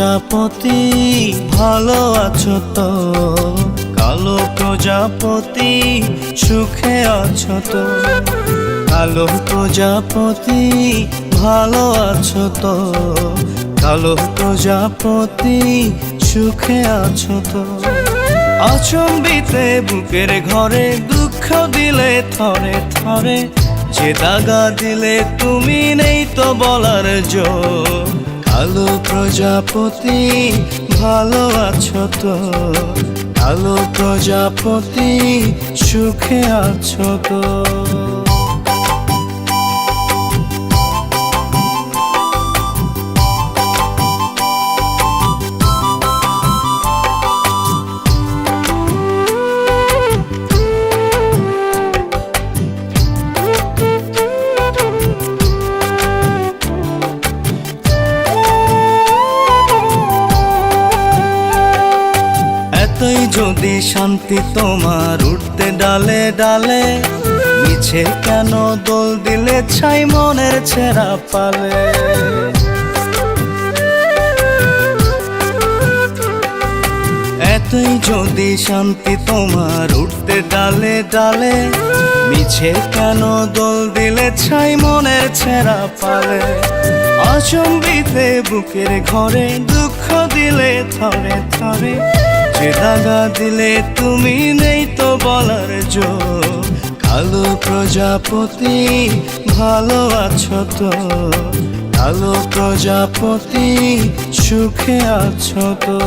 প্রজাপতি, ভালো আছো তো? কালো প্রজাপতি, সুখে আছো তো? কালো প্রজাপতি, ভালো আছো তো? কালো প্রজাপতি, সুখে আছো তো? আচম্বিতে বুকের ঘরে দুঃখ দিলে থরে থরে, যে দাগা দিলে তুমি নেই তো বলার জো কালো প্রজাপতি ভালো আছো তো। আলো প্রজাপতি সুখে আছো তো। এতই যদি শান্তি তোমার উঠতে ডালে ডালে, মিছে কেন দোল দিলে ছাই মনের ছেঁড়া পালে? এতই যদি শান্তি তোমার উঠতে ডালে ডালে, মিছে কেন দোল দিলে ছাই মনের ছেঁড়া পালে? অচম্বিতে বুকের ঘরে দুঃখ দিলে থরে থরে যে দাগা দিলে তুমি নেই তো বলার জো কালো প্রজাপতি, ভালো আছো তো। কালো প্রজাপতি, সুখে আছো তো।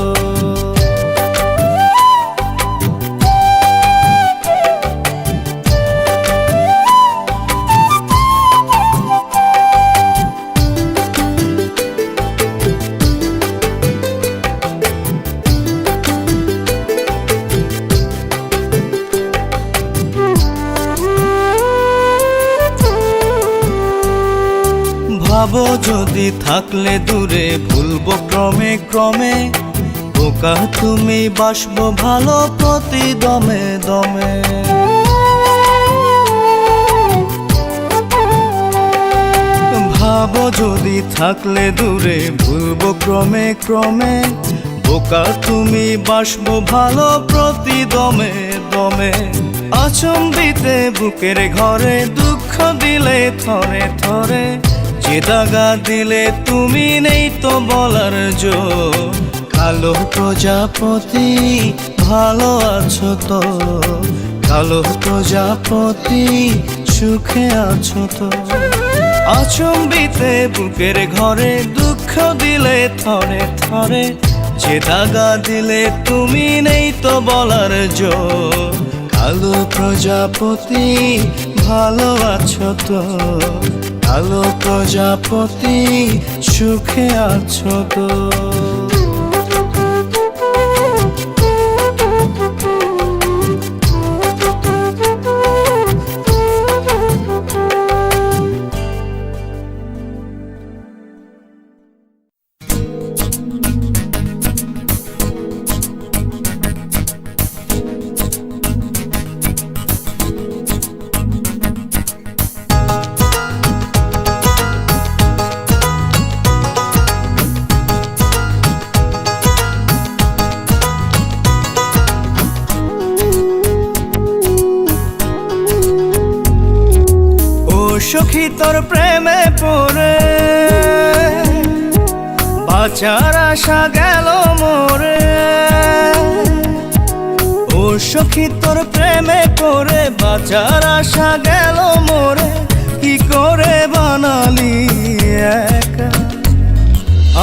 ভাবো যদি থাকলে দূরে, ভুলবো ক্রমে ক্রমে। বোকা তুমি বাসবো ভালো প্রতি দমে। দমে ভাবো যদি থাকলে দূরে, ভুলবো ক্রমে ক্রমে। বোকা তুমি বাসবো ভালো প্রতি দমে দমে। আচম্বিতে বুকের ঘরে দুঃখ দিলে থরে থরে। যে দাগা দিলে তুমি নেই তো বলার জো কালো প্রজাপতি, ভালো আছো তো। কালো প্রজাপতি, সুখে আছো তো। আচম্বিতে বুকের ঘরে দুঃখ দিলে থরে থরে। যে দাগা দিলে তুমি নেই তো বলার জো কালো প্রজাপতি, ভালো আছো তো। কালো প্রজাপতি সুখে আছো তো? সখী তোর প্রেমে পড়ে। বাঁচার আশা গেল মোরে। ও সখী তোর প্রেমে পড়ে, বাঁচার আশা গেল মোরে। কি করে বানালি একা?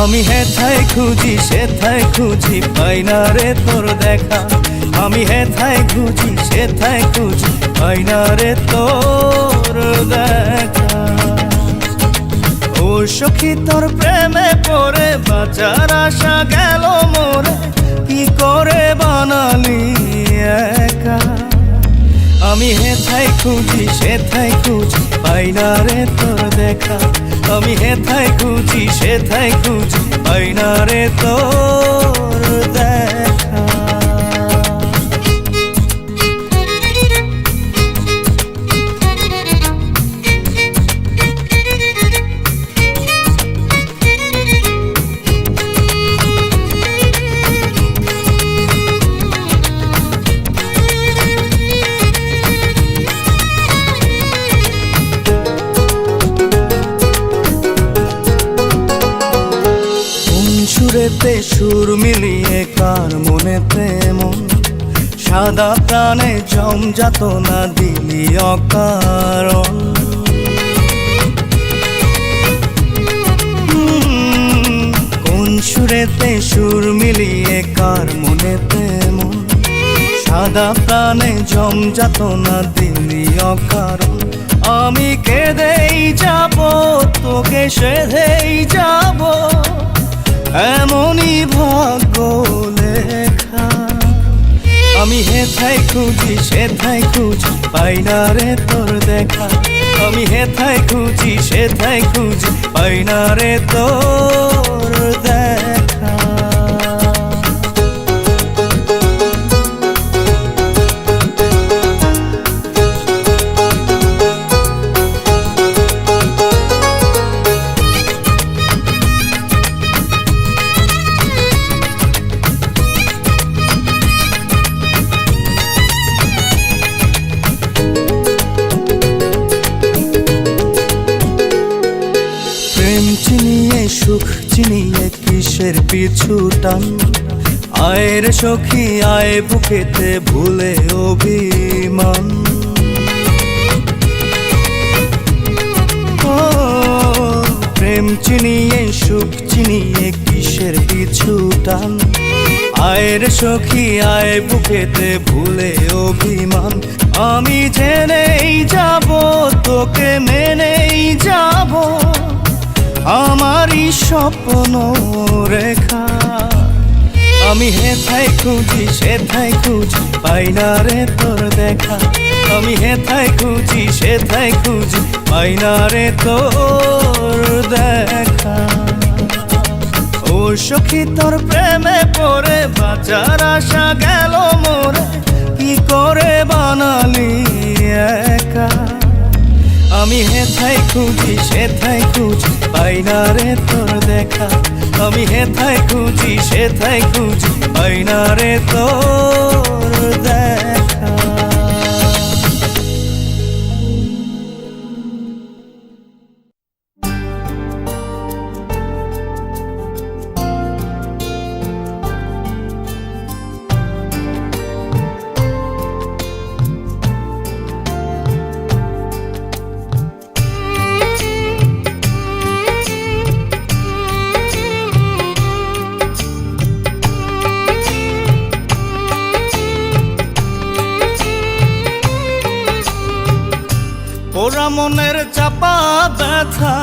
আমি হেথায় খুঁজি, সেথায় খুঁজি, পাই না রে তোর দেখা। আমি হেথায় খুঁজি, সেথায় খুঁজি, পাই না রে তোর দেখা। সখী তোর প্রেমে পড়ে, বাঁচার আশা গেল মোরে। কি করে বানালি একা? আমি হেথায় খুঁজি, সেথায় খুঁজি, পাই না রে তোর দেখা। আমি হেথায় খুঁজি, সেথায় খুঁজি, পাই না রে তোর দেখা। সুরেতে সুর মিলিয়ে কার মন? সাদা প্রাণে জমজাত না দিলি অকারণ। কোন সুরেতে সুর মিলিয়ে কার মন? সাদা প্রাণে জমজাত না দিলি অকারণ। আমি কেঁদেই যাব, তোকে সেধেই যাব। এমনই ভাগ্য লেখা। আমি হেথায় খুঁজি, সেথায় খুঁজি, পাই না রে তোর দেখা। আমি হেথাই খুঁজি, সেথায় খুঁজি, পাই না রে তোর দেখা। পিছু টান আয়ের সখী আয় বুকেতে ভুলে অভিমান। প্রেম চিনিয়ে, সুখ চিনিয়ে কিসের পিছু টান আয়ের সখী আয় বুকেতে ভুলে অভিমান। আমি জেনেই যাব, তোকে মেনেই যাব। আমারই স্বপ্ন রেখা। আমি হেথায় খুঁজি, সেথায় খুঁজি, পাই না রে তোর দেখা। আমি হেথায় খুঁজি, সেথায় খুঁজি, পাই না রে তোর দেখা। ও সখী, তোর প্রেমে পড়ে, বাঁচার আশা গেল মোরে। কি করে বানালি হেথায় খুঁজি সেথাই খুঁজি, পাই না রে তোর দেখা। আমি হেথাই খুঁজি সেথাই খুঁজি, পাই না রে তোর দেখা। চাপা ব্যথা,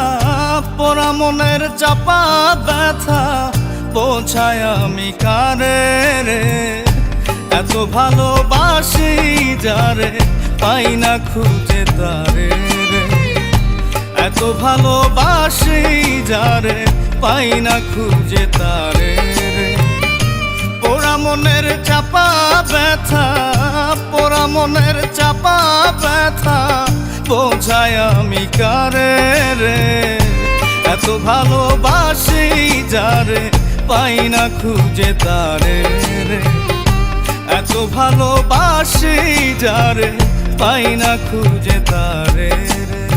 পোড়া মনের চাপা ব্যথা, বোঝায় আমি কারে রে? এত ভালোবাসি যারে, পাই না খুঁজে তারে রে। এত ভালোবাসি যারে, পাই না খুঁজে তারে রে। পোড়া মনের চাপা ব্যথা, পোড়া মনের চাপা ব্যথা বোঝায় আমি কারে রে? এত ভালোবাসি যারে, পাই না খুঁজে তারে রে। এত ভালোবাসি যারে, পাই না খুঁজে তারে রে।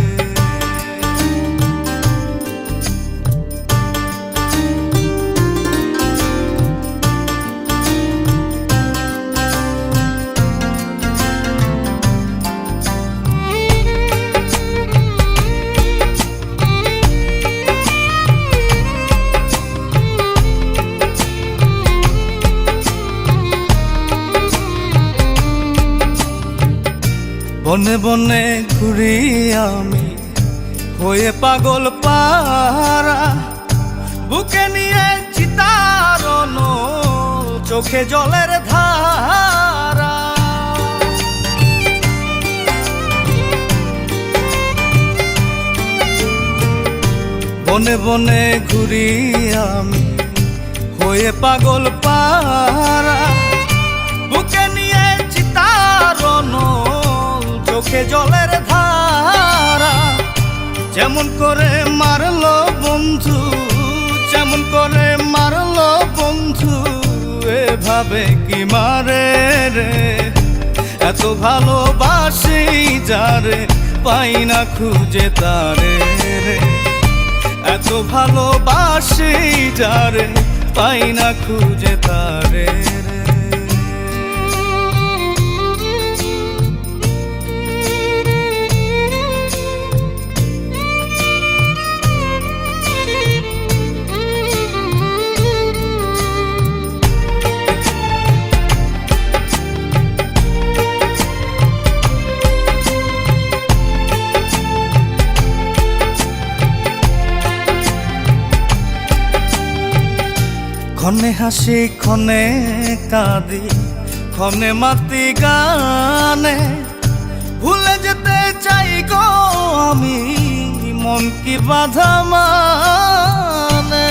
বনে বনে ঘুরি আমি, হয়ে পাগল পারা বুকে নিয়ে চিতারন চোখে জলের ধারা। বনে বনে ঘুরি আমি, হয়ে পাগল পারা বুকে নিয়ে চোখে জলের ধারা। যেমন করে মারলো বন্ধু, যেমন করে মারলো বন্ধু, এভাবে কি মারে রে? এত ভালোবাসি যারে, পাই না খুঁজে তারে রে। এত ভালোবাসি যারে, পাই না খুঁজে তারে রে। ক্ষণে হাসি, ক্ষণে কাঁদি, ক্ষণে মাতি গানে। ভুলে যেতে চাই গো আমি, মন কি বাধা মানে?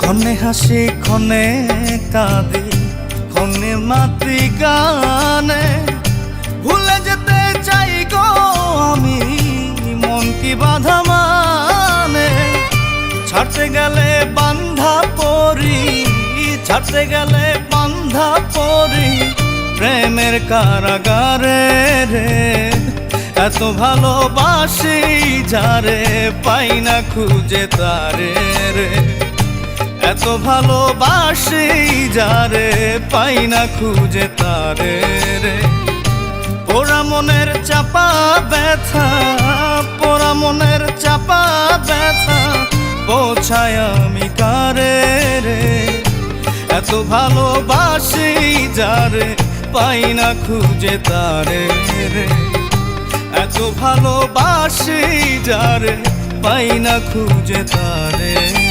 ক্ষণে হাসি, ক্ষণে কাঁদি, ক্ষণে মাতি গানে। কি বাধা মানে? ছাড়তে গেলে বান্ধা পরি, ছাড়তে গেলে বান্ধা পরি, প্রেমের কারাগারে রে। এত ভালোবাসি যারে পাই না খুঁজে তারে রে। এত ভালোবাসি যারে পাই না খুঁজে তারে রে। পোড়া মনের চাপা ব্যথা চাপা ব্যথা পৌঁছায় আমি কারে রে? এত ভালোবাসি যারে, পাই না খুঁজে তারে রে। এত ভালোবাসি যারে, পাই না খুঁজে তারে